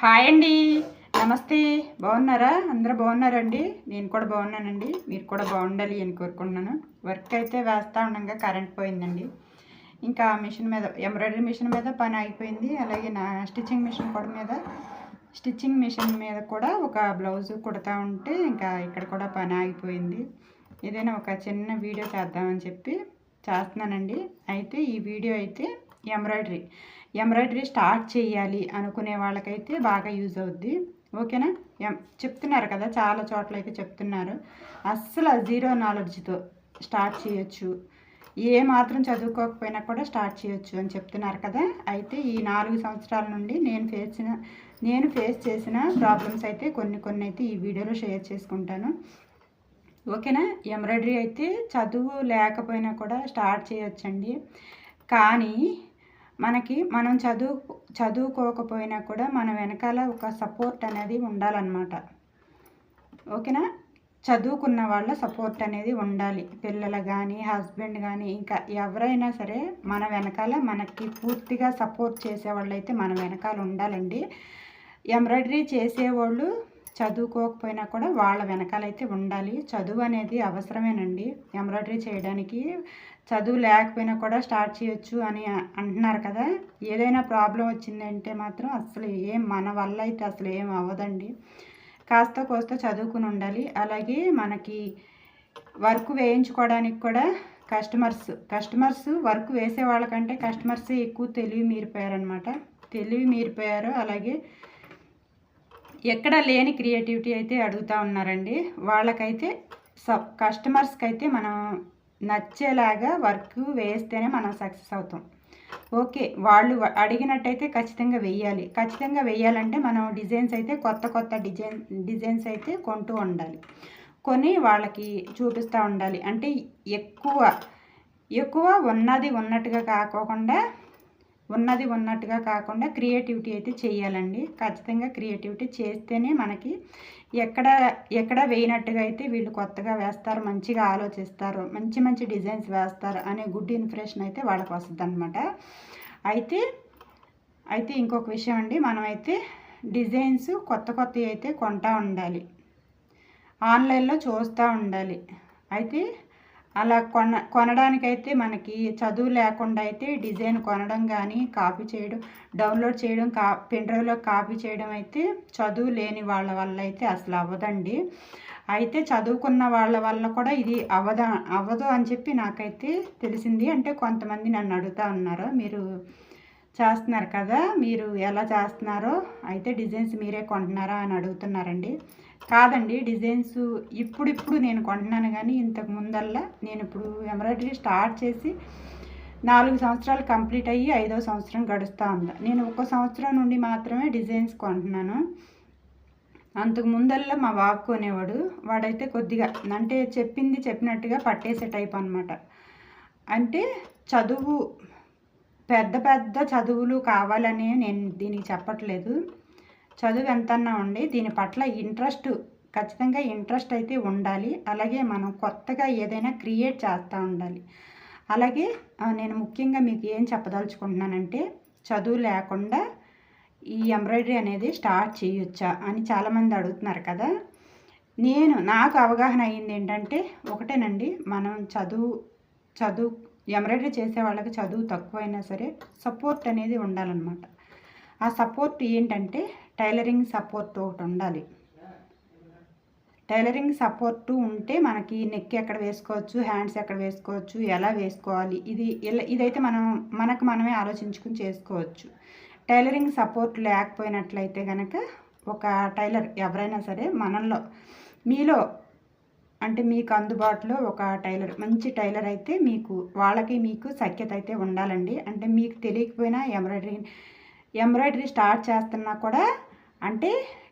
Hi అండి. నమస్తే. బాగున్నారా? అందరూ బాగున్నారండి? నేను కూడా బాగున్నానండి. మీరు కూడా బాగుండాలి అని కోరుకుంటున్నాను. వర్క్ అయితే వేస్తూ ఉండగా కరెంట్ పోయిందండి. ఇంకా మిషన్ మీద ఎంబ్రాయిడరీ మిషన్ మీద పని అయిపోయింది. అలాగే నా స్టిచ్చింగ్ మిషన్ కూడా మీద స్టిచ్చింగ్ మిషన్ మీద కూడా ఒక బ్లౌజ్ కుడతా ఉంటే ఇంకా ఇక్కడ కూడా పని ఆగిపోయింది ఏదైనా ఒక చిన్న వీడియో చేద్దామని చెప్పి చేస్తున్నానండి. అయితే ఈ వీడియో అయితే ఎంబ్రాయిడరీ. ఎంబ్రాయిడరీ స్టార్ట్ చేయాలి అనుకునే వాళ్ళకైతే బాగా యూజ్ అవుద్ది. ఓకేనా? ఎం చెప్తున్నారు కదా చాలా చోట్ల అయితే చెప్తున్నారు. అస్సలు జీరో నాలెడ్జ్తో స్టార్ట్ చేయొచ్చు. ఏ మాత్రం చదువుకోకపోయినా కూడా స్టార్ట్ చేయొచ్చు అని చెప్తున్నారు కదా. అయితే ఈ నాలుగు సంవత్సరాల నుండి నేను ఫేస్ నేను ఫేస్ చేసిన ప్రాబ్లమ్స్ అయితే కొన్ని కొన్ని అయితే ఈ వీడియోలో షేర్ చేసుకుంటాను. ఓకేనా? ఎంబ్రాయిడరీ అయితే చదువు లేకపోయినా కూడా స్టార్ట్ చేయొచ్చండి. కానీ మనకి మనం చదువు చదువుకోకపోయినా కూడా మన వెనకాల ఒక సపోర్ట్ అనేది ఉండాలన్నమాట. ఓకేనా? చదువుకున్న వాళ్ళ సపోర్ట్ అనేది ఉండాలి. పిల్లలు కానీ హస్బెండ్ కానీ ఇంకా ఎవరైనా సరే మన వెనకాల మనకి పూర్తిగా సపోర్ట్ చేసేవాళ్ళు అయితే మన వెనకాల ఉండాలండి. ఎంబ్రాయిడరీ చేసేవాళ్ళు చదువుకోకపోయినా కూడా వాళ్ళ వెనకాలైతే ఉండాలి. చదువు అనేది అవసరమేనండి. ఎంబ్రాయిడరీ చేయడానికి చదువు లేకపోయినా కూడా స్టార్ట్ చేయొచ్చు అని అంటున్నారు కదా. ఏదైనా ప్రాబ్లం వచ్చిందంటే మాత్రం అసలు ఏం మన వల్ల అయితే అసలు ఏం అవ్వదండి. కాస్త కోస్త చదువుకుని ఉండాలి. అలాగే మనకి వర్క్ వేయించుకోవడానికి కూడా కస్టమర్స్ కస్టమర్స్ వర్క్ వేసే వాళ్ళకంటే కస్టమర్సే ఎక్కువ తెలివి మీరిపోయారనమాట తెలివి మీరిపోయారు. అలాగే ఎక్కడ లేని క్రియేటివిటీ అయితే అడుగుతూ ఉన్నారండి. వాళ్ళకైతే స కస్టమర్స్కి అయితే మనం నచ్చేలాగా వర్క్ వేస్తేనే మనం సక్సెస్ అవుతాం. ఓకే వాళ్ళు అడిగినట్టయితే ఖచ్చితంగా వెయ్యాలి. ఖచ్చితంగా వెయ్యాలంటే మనం డిజైన్స్ అయితే కొత్త కొత్త డిజైన్ డిజైన్స్ అయితే కొంటూ ఉండాలి. కొని వాళ్ళకి చూపిస్తూ ఉండాలి. అంటే ఎక్కువ ఎక్కువ ఉన్నది ఉన్నట్టుగా కాకోకుండా ఉన్నది ఉన్నట్టుగా కాకుండా క్రియేటివిటీ అయితే చేయాలండి ఖచ్చితంగా క్రియేటివిటీ చేస్తేనే మనకి ఎక్కడ ఎక్కడ వేయినట్టుగా అయితే వీళ్ళు కొత్తగా వేస్తారు మంచిగా ఆలోచిస్తారు మంచి మంచి డిజైన్స్ వేస్తారు అనే గుడ్ ఇన్ఫ్రెషన్ అయితే వాళ్ళకి వస్తుంది అనమాట అయితే అయితే ఇంకొక విషయం అండి. మనమైతే డిజైన్స్ కొత్త కొత్తవి అయితే కొంటూ ఉండాలి. ఆన్లైన్లో చూస్తూ ఉండాలి. అయితే అలా కొన కొనడానికైతే మనకి చదువు లేకుండా అయితే డిజైన్ కొనడం కానీ కాపీ చేయడం డౌన్లోడ్ చేయడం కా పెన్డ్రైవ్లో కాపీ చేయడం అయితే చదువు లేని వాళ్ళ వల్ల అయితే అసలు అవ్వదండి. అయితే చదువుకున్న వాళ్ళ వల్ల కూడా ఇది అవ్వద అవ్వదు అని చెప్పి నాకైతే తెలిసింది. అంటే కొంతమంది నన్ను అడుగుతూ ఉన్నారు. మీరు చేస్తున్నారు కదా మీరు ఎలా చేస్తున్నారో అయితే డిజైన్స్ మీరే కొంటున్నారా అని అడుగుతున్నారండి. కాదండి డిజైన్స్ ఇప్పుడిప్పుడు నేను కొంటున్నాను కానీ ఇంతకు ముందల్లా నేను ఇప్పుడు ఎంబ్రాయిడరీ స్టార్ట్ చేసి నాలుగు సంవత్సరాలు కంప్లీట్ అయ్యి ఐదో సంవత్సరం గడుస్తూ ఉంది నేను ఒక సంవత్సరం నుండి మాత్రమే డిజైన్స్ కొంటున్నాను. అంతకు ముందల్లా మా బాబు కొనేవాడు. వాడైతే కొద్దిగా అంటే చెప్పింది చెప్పినట్టుగా పట్టేసే టైప్ అనమాట అంటే చదువు పెద్ద పెద్ద చదువులు కావాలని నేను దీనికి చెప్పట్లేదు. చదువు ఎంతన్నా ఉండి దీని పట్ల ఇంట్రెస్ట్ ఖచ్చితంగా ఇంట్రెస్ట్ అయితే ఉండాలి. అలాగే మనం కొత్తగా ఏదైనా క్రియేట్ చేస్తూ ఉండాలి. అలాగే నేను ముఖ్యంగా మీకు ఏం చెప్పదలుచుకుంటున్నానంటే చదువు లేకుండా ఈ ఎంబ్రాయిడరీ అనేది స్టార్ట్ చేయొచ్చా అని చాలామంది అడుగుతున్నారు కదా. నేను నాకు అవగాహన అయ్యింది ఏంటంటే ఒకటేనండి మనం చదువు చదువు ఎంబ్రాయిడరీ చేసే వాళ్ళకి చదువు తక్కువైనా సరే సపోర్ట్ అనేది ఉండాలన్నమాట. ఆ సపోర్ట్ ఏంటంటే టైలరింగ్ సపోర్ట్ ఒకటి ఉండాలి. టైలరింగ్ సపోర్టు ఉంటే మనకి నెక్ ఎక్కడ వేసుకోవచ్చు హ్యాండ్స్ ఎక్కడ వేసుకోవచ్చు ఎలా వేసుకోవాలి ఇది ఇలా ఇదైతే మనం మనకు మనమే ఆలోచించుకుని చేసుకోవచ్చు. టైలరింగ్ సపోర్ట్ లేకపోయినట్లయితే కనుక ఒక టైలర్ ఎవరైనా సరే మనల్లో మీలో అంటే మీకు అందుబాటులో ఒక టైలర్ మంచి టైలర్ అయితే మీకు వాళ్ళకి మీకు సఖ్యత అయితే ఉండాలండి. అంటే మీకు తెలియకపోయినా ఎంబ్రాయిడరీ ఎంబ్రాయిడరీ స్టార్ట్ చేస్తున్నా కూడా అంటే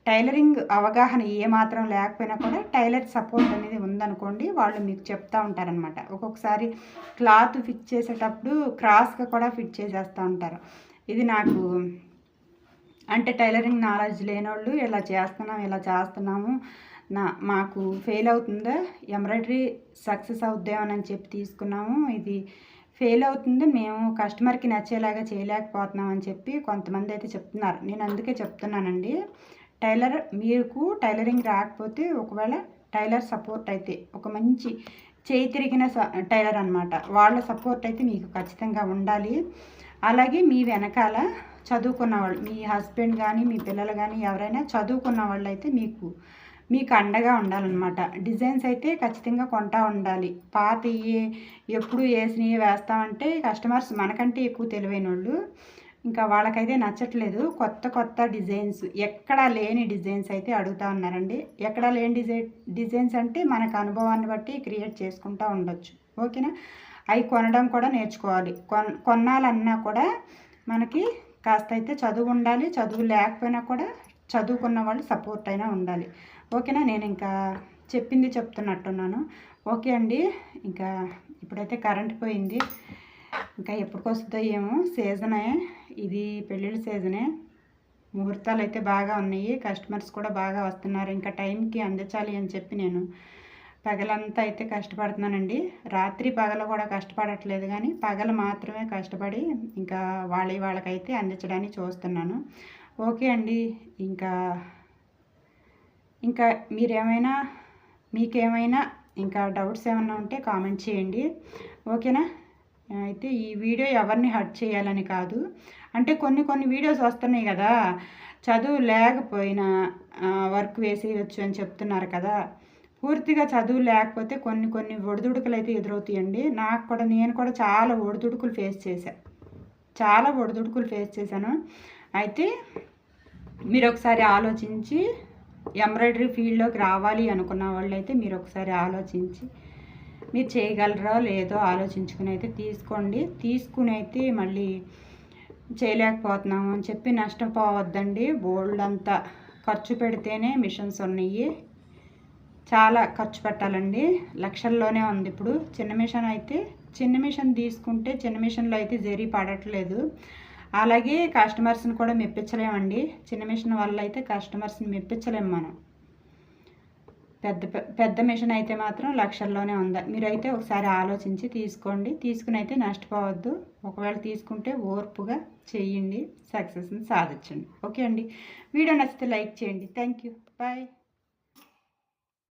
టైలరింగ్ అవగాహన ఏమాత్రం లేకపోయినా కూడా టైలర్ సపోర్ట్ అనేది ఉందనుకోండి వాళ్ళు మీకు చెప్తూ ఉంటారనమాట ఒక్కొక్కసారి క్లాత్ ఫిట్ చేసేటప్పుడు క్రాస్గా కూడా ఫిట్ చేసేస్తూ ఉంటారు. ఇది నాకు అంటే టైలరింగ్ నాలెడ్జ్ లేనోళ్ళు ఇలా చేస్తున్నాం ఇలా చేస్తున్నాము నా మాకు ఫెయిల్ అవుతుందా? ఎంబ్రాయిడరీ సక్సెస్ అవుద్దామని చెప్పి తీసుకున్నాము. ఇది ఫెయిల్ అవుతుంది. మేము కస్టమర్కి నచ్చేలాగా చేయలేకపోతున్నాం అని చెప్పి కొంతమంది అయితే చెప్తున్నారు. నేను అందుకే చెప్తున్నానండి. టైలర్ మీకు టైలరింగ్ రాకపోతే ఒకవేళ టైలర్ సపోర్ట్ అయితే ఒక మంచి చేయి తిరిగిన టైలర్ అనమాట వాళ్ళ సపోర్ట్ అయితే మీకు ఖచ్చితంగా ఉండాలి. అలాగే మీ వెనకాల చదువుకున్న వాళ్ళు మీ హస్బెండ్ కానీ మీ పిల్లలు కానీ ఎవరైనా చదువుకున్న వాళ్ళు అయితే మీకు మీకు అండగా ఉండాలన్నమాట. డిజైన్స్ అయితే ఖచ్చితంగా కొంటా ఉండాలి. పాత ఎప్పుడు వేసినవి వేస్తామంటే కస్టమర్స్ మనకంటే ఎక్కువ తెలివైన వాళ్ళు ఇంకా వాళ్ళకైతే నచ్చట్లేదు. కొత్త కొత్త డిజైన్స్ ఎక్కడా లేని డిజైన్స్ అయితే అడుగుతూ ఉన్నారండి. ఎక్కడా లేని డిజైన్ డిజైన్స్ అంటే మనకు అనుభవాన్ని బట్టి క్రియేట్ చేసుకుంటూ ఉండొచ్చు. ఓకేనా? అవి కొనడం కూడా నేర్చుకోవాలి. కొన్ కొనాలన్నా కూడా మనకి కాస్త అయితే చదువు ఉండాలి. చదువు లేకపోయినా కూడా చదువుకున్న వాళ్ళు సపోర్ట్ అయినా ఉండాలి. ఓకేనా? నేను ఇంకా చెప్పింది చెప్తున్నట్టున్నాను. ఓకే అండి. ఇంకా ఇప్పుడైతే కరెంట్ పోయింది. ఇంకా ఎప్పటికి వస్తుందో ఏమో సీజనే. ఇది పెళ్ళిళ్ళ సీజనే. ముహూర్తాలు అయితే బాగా ఉన్నాయి. కస్టమర్స్ కూడా బాగా వస్తున్నారు. ఇంకా టైంకి అందించాలి అని చెప్పి నేను పగలంతా అయితే కష్టపడుతున్నానండి. రాత్రి పగల కూడా కష్టపడట్లేదు కానీ పగలు మాత్రమే కష్టపడి ఇంకా వాళ్ళ వాళ్ళకైతే అందించడానికి చూస్తున్నాను. ఓకే అండి. ఇంకా ఇంకా మీరేమైనా మీకేమైనా ఇంకా డౌట్స్ ఏమైనా ఉంటే కామెంట్ చేయండి. ఓకేనా? అయితే ఈ వీడియో ఎవరిని హర్ట్ చేయాలని కాదు. అంటే కొన్ని కొన్ని వీడియోస్ వస్తున్నాయి కదా. చదువు లేకపోయినా వర్క్ వేసేయచ్చు అని చెప్తున్నారు కదా. పూర్తిగా చదువు లేకపోతే కొన్ని కొన్ని ఒడిదుడుకులు అయితే ఎదురవుతాయండి. నాకు కూడా నేను కూడా చాలా ఒడిదుడుకులు ఫేస్ చేశాను చాలా ఒడిదుడుకులు ఫేస్ చేశాను. అయితే మీరు ఒకసారి ఆలోచించి ఎంబ్రాయిడరీ ఫీల్డ్లోకి రావాలి అనుకున్న వాళ్ళు అయితే మీరు ఒకసారి ఆలోచించి మీరు చేయగలరో లేదో ఆలోచించుకుని అయితే తీసుకోండి. తీసుకుని అయితే మళ్ళీ చేయలేకపోతున్నాము అని చెప్పి నష్టపోవద్దండి బోల్డ్ అంతా ఖర్చు పెడితేనే మిషన్స్ ఉన్నాయి. చాలా ఖర్చు పెట్టాలండి. లక్షల్లోనే ఉంది ఇప్పుడు. చిన్న మిషన్ అయితే చిన్న మిషన్ తీసుకుంటే చిన్న మిషన్లో అయితే జరీ పడట్లేదు. అలాగే కస్టమర్స్ని కూడా మెప్పించలేమండి. చిన్న మిషన్ వల్ల అయితే కస్టమర్స్ని మెప్పించలేము మనం. పెద్ద పెద్ద మిషన్ అయితే మాత్రం లక్షల్లోనే ఉందా. మీరైతే ఒకసారి ఆలోచించి తీసుకోండి. తీసుకుని అయితే నష్టపోవద్దు. ఒకవేళ తీసుకుంటే ఓర్పుగా చేయండి. సక్సెస్ని సాధించండి. ఓకే అండి. వీడియో నచ్చితే లైక్ చేయండి. Thank you. బాయ్.